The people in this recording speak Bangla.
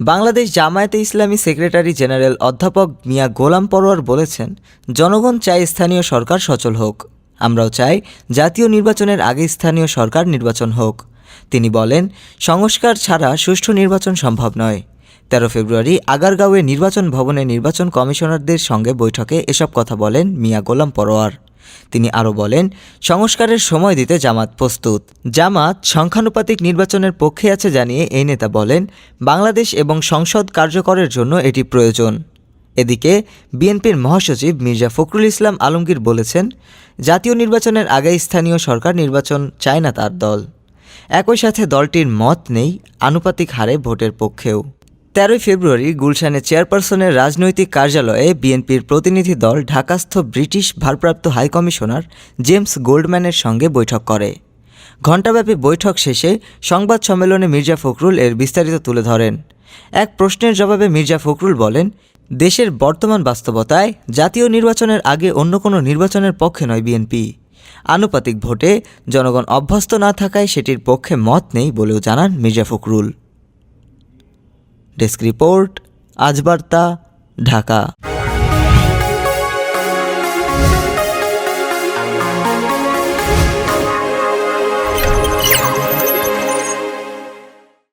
বাংলাদেশ জামায়াতে ইসলামী সেক্রেটারি জেনারেল অধ্যাপক মিয়া গোলাম পরোয়ার বলেছেন, জনগণ চায় স্থানীয় সরকার সচল হোক। আমরাও চাই জাতীয় নির্বাচনের আগে স্থানীয় সরকার নির্বাচন হোক। তিনি বলেন, সংস্কার ছাড়া সুষ্ঠু নির্বাচন সম্ভব নয়। তেরো ফেব্রুয়ারি আগারগাঁওয়ে নির্বাচন ভবনে নির্বাচন কমিশনারদের সঙ্গে বৈঠকে এসব কথা বলেন মিয়া গোলাম পরোয়ার। তিনি আরও বলেন, সংস্কারের সময় দিতে জামাত প্রস্তুত। জামাত সংখ্যানুপাতিক নির্বাচনের পক্ষে আছে জানিয়ে এই নেতা বলেন, বাংলাদেশ এবং সংসদ কার্যকরের জন্য এটি প্রয়োজন। এদিকে, বিএনপির মহাসচিব মির্জা ফখরুল ইসলাম আলমগীর বলেছেন, জাতীয় নির্বাচনের আগে স্থানীয় সরকার নির্বাচন চায় না তার দল। একই সাথে দলটির মত নেই আনুপাতিক হারে ভোটের পক্ষেও। তেরোই ফেব্রুয়ারি গুলশানে চেয়ারপারসনের রাজনৈতিক কার্যালয়ে বিএনপির প্রতিনিধি দল ঢাকাস্থ ব্রিটিশ ভারপ্রাপ্ত হাইকমিশনার জেমস গোল্ডম্যানের সঙ্গে বৈঠক করে। ঘণ্টাব্যাপী বৈঠক শেষে সংবাদ সম্মেলনে মির্জা ফখরুল এর বিস্তারিত তুলে ধরেন। এক প্রশ্নের জবাবে মির্জা ফখরুল বলেন, দেশের বর্তমান বাস্তবতায় জাতীয় নির্বাচনের আগে অন্য কোনো নির্বাচনের পক্ষে নয় বিএনপি। আনুপাতিক ভোটে জনগণ অভ্যস্ত না থাকায় সেটির পক্ষে মত নেই বলেও জানান মির্জা ফখরুল। ডেস্ক রিপোর্ট আজ বার্তা ঢাকা।